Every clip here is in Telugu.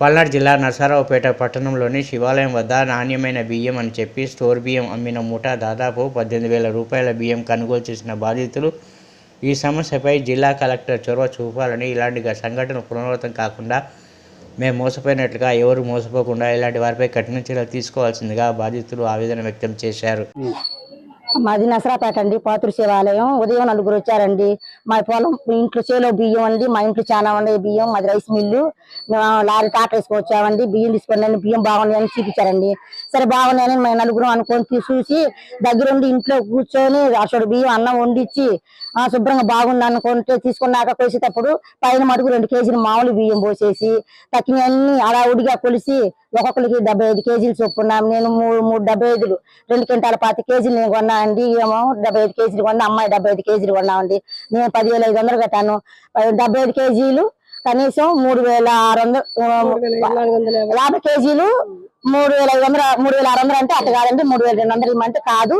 పల్నాడు జిల్లా నరసరావుపేట పట్టణంలోని శివాలయం వద్ద నాణ్యమైన బియ్యం అని చెప్పి స్టోర్ బియ్యం అమ్మిన మూట దాదాపు పద్దెనిమిది వేల రూపాయల బియ్యం కొనుగోలు చేసిన బాధితులు ఈ సమస్యపై జిల్లా కలెక్టర్ చొరవ చూపాలని ఇలాంటి సంఘటన పునరావృతం కాకుండా మేము మోసపోయినట్లుగా ఎవరు మోసపోకుండా ఇలాంటి వారిపై కఠిన చర్యలు తీసుకోవాల్సిందిగా బాధితులు ఆవేదన వ్యక్తం చేశారు. మాది నసరాపేట అండి పాతురు శివాలయం. ఉదయం నలుగురు వచ్చారండి. మా పొలం ఇంట్లో చేలో బియ్యం అండి మా ఇంట్లో చాలా ఉన్నాయి బియ్యం మాది రైస్ మిల్లు. మేము లారీ టాటా వేసుకొచ్చామండి బియ్యం తీసుకొని బియ్యం బాగున్నాయని చూపించారండి. సరే బాగున్నాయని మేము నలుగురు అనుకొని చూసి దగ్గరుండి ఇంట్లో కూర్చొని అసలు బియ్యం అన్నం వండించి శుభ్రంగా బాగుంది అనుకుంటే తీసుకున్నాక కొలిసేటప్పుడు పైన మటుకు రెండు కేజీలు మామూలు బియ్యం పోసేసి తక్కినవన్నీ అడావుడిగా కొలిసి ఒక్కొక్కరికి డెబ్బై ఐదు కేజీలు చొప్పున నేను మూడు మూడు డెబ్బై ఐదులు రెండు క్వింటాల పాతి కేజీలు నేను కొన్నా అండి ఏమో డెబ్బై ఐదు కేజీలు కొన్నా అమ్మాయి డెబ్బై ఐదు కేజీలు కొన్నామండి. నేను పదివేల ఐదు వందలు కట్టాను. డెబ్బై ఐదు కేజీలు కనీసం మూడు వేల ఆరు వందలు యాభై కేజీలు మూడు వేల ఐదు వందలు మూడు వేల ఆరు వందలు అంటే అట్ట కాదండి మూడు వేల రెండు వందలు ఇమ్మంటే కాదు.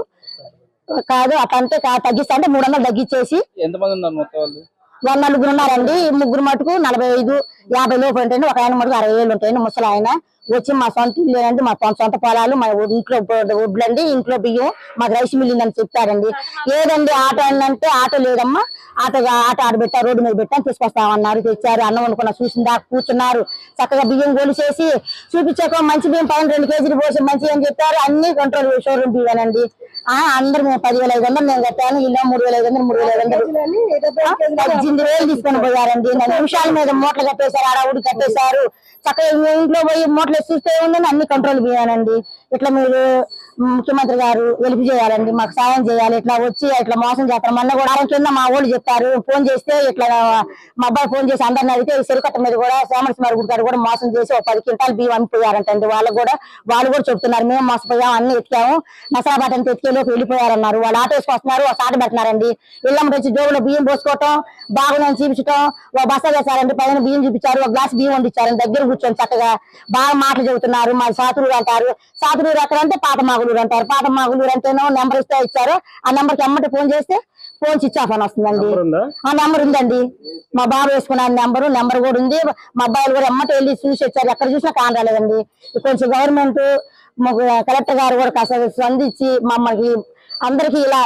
కాదు అట్ట అంటే తగ్గిస్తా అంటే మూడు వందలు తగ్గించేసి ఎంతమంది ఉన్నారు మొత్తం వాళ్ళు నలుగురు ఉన్నారండి. ముగ్గురు మటుకు నలభై ఐదు యాభై లోపు ఉంటాయండి. ఒక ఆయన మటుకు అరవై ఏళ్ళు ఉంటాయండి ముసలి ఆయన. వచ్చి మా సొంత ఇల్లు మా సొంత సొంత పొలాలు మా ఇంట్లో వడ్లు అండి ఇంట్లో బియ్యం మాకు రైస్ మిల్ ఉందని చెప్తారండి ఏదండి ఆటో అంటే ఆటో లేదమ్మా. ఆటో ఆటో ఆడబెట్టా రోడ్డు మీద పెట్టా తీసుకొస్తామన్నారు తెచ్చారు. అన్నం వండుకున్న చూసిన దాకా కూర్చున్నారు. చక్కగా బియ్యం గొలిసేసి చూపించాక మంచి బియ్యం పైన రెండు కేజీలు పోసి మంచి అని చెప్పారు. అన్ని కంట్రోల్ షోరూమ్ బియ్యానండి అందరు పదివేల ఐదు వందలు నేను కట్టాను ఇలా మూడు వేల ఐదు వందలు. మూడు వేల ఐదు వందలు పద్దెనిమిది వేలు తీసుకొని పోయారండి. నిమిషాల మీద మూటలు కట్టేశారు ఆడవుడు కట్టేశారు. చక్కగా ఇంట్లో పోయి మూటలు వేసి చూస్తే ఉందని అన్ని కంట్రోల్ పోయానండి. ఇట్లా మీరు ముఖ్యమంత్రి గారు వెలుపు చేయాలండి మాకు సాయం చేయాలి ఇట్లా వచ్చి ఇట్లా మోసం చేస్తారు. మొన్న కూడా కింద మా వాళ్ళు చెప్పారు ఫోన్ చేస్తే ఇట్లా మా అబ్బాయి ఫోన్ చేసి అందరిని అడిగితే ఈ చెరుకట్ట మీద కూడా శ్యామల గుడి గారు కూడా మోసం చేసి ఒక పది క్వింటాలు బియ్యం అమ్మిపోయారంటండి. వాళ్ళు కూడా వాళ్ళు కూడా చెప్తున్నారు మేము మోసపోయాం అన్ని ఎత్తికాము నసరాబాద్ అంతా ఎత్తికేలోకి వెళ్ళిపోయారన్నారు. వాళ్ళు ఆటో వేసుకొస్తున్నారు ఒక సాట పెట్టినారండి ఇళ్ళమ్మ వచ్చి జోబులో బియ్యం పోసుకోవటం బాగుందని చూపించటం ఒక బస్స చేశారండి పైన బియ్యం చూపించారు ఒక గ్లాస్ బియ్యం వండించారండి దగ్గర కూర్చొని చక్కగా బాగా మాటలు చెబుతున్నారు. మా సాతులూరు అంటారు. సాతులూరు ఎక్కడంటే పాత పాత మాగులూరు అంటారు పాత మాగులూరు అంటేనో నెంబర్ ఇస్తే ఇచ్చారు. ఆ నెంబర్కి ఎమ్మటి ఫోన్ చేస్తే ఫోన్ స్విచ్ ఆఫ్ అని వస్తుందండి. ఆ నెంబర్ ఉందండి. మా బాబు వేసుకున్న నెంబరు నెంబర్ కూడా ఉంది. మా అబ్బాయిలు కూడా ఎమ్మటి వెళ్ళి చూసి వచ్చారు. ఎక్కడ చూసినా కాని రాలేదండి. కొంచెం గవర్నమెంట్ కలెక్టర్ గారు కూడా కాస్త స్పందించి మమ్మల్ని అందరికి ఇలా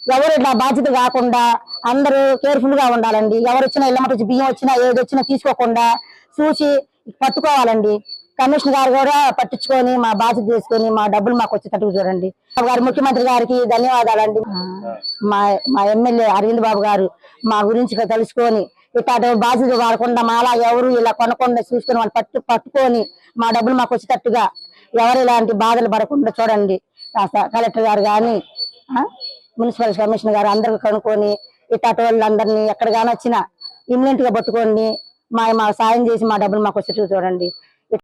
ఎవరు ఇట్లా బాధ్యత కాకుండా అందరూ కేర్ఫుల్గా ఉండాలండి. ఎవరు వచ్చినా ఇళ్ళ వచ్చి బియ్యం వచ్చినా ఏది వచ్చినా తీసుకోకుండా చూసి పట్టుకోవాలండి. కమిషనర్ గారు కూడా పట్టించుకొని మా బాధ్యత తీసుకొని మా డబ్బులు మాకు వచ్చేటట్టు చూడండి. గారు ముఖ్యమంత్రి గారికి ధన్యవాదాలండి. మా మా ఎమ్మెల్యే అరవింద్ బాబు గారు మా గురించి తెలుసుకొని ఇట్లాంటి బాధ్యత వాడకుండా మాలా ఎవరు ఇలా కొనకుండా చూసుకొని వాళ్ళు పట్టు పట్టుకొని మా డబ్బులు మాకు వచ్చేటట్టుగా ఎవరు ఇలాంటి బాధలు పడకుండా చూడండి. కలెక్టర్ గారు కానీ మున్సిపల్ కమిషనర్ గారు అందరూ కనుక్కొని ఇట్లాంటి వాళ్ళందరినీ ఎక్కడ కానీ వచ్చినా ఇమ్మీడియట్గా పట్టుకోండి. మా మా సాయం చేసి మా డబ్బులు మాకు వచ్చేటట్టు చూడండి.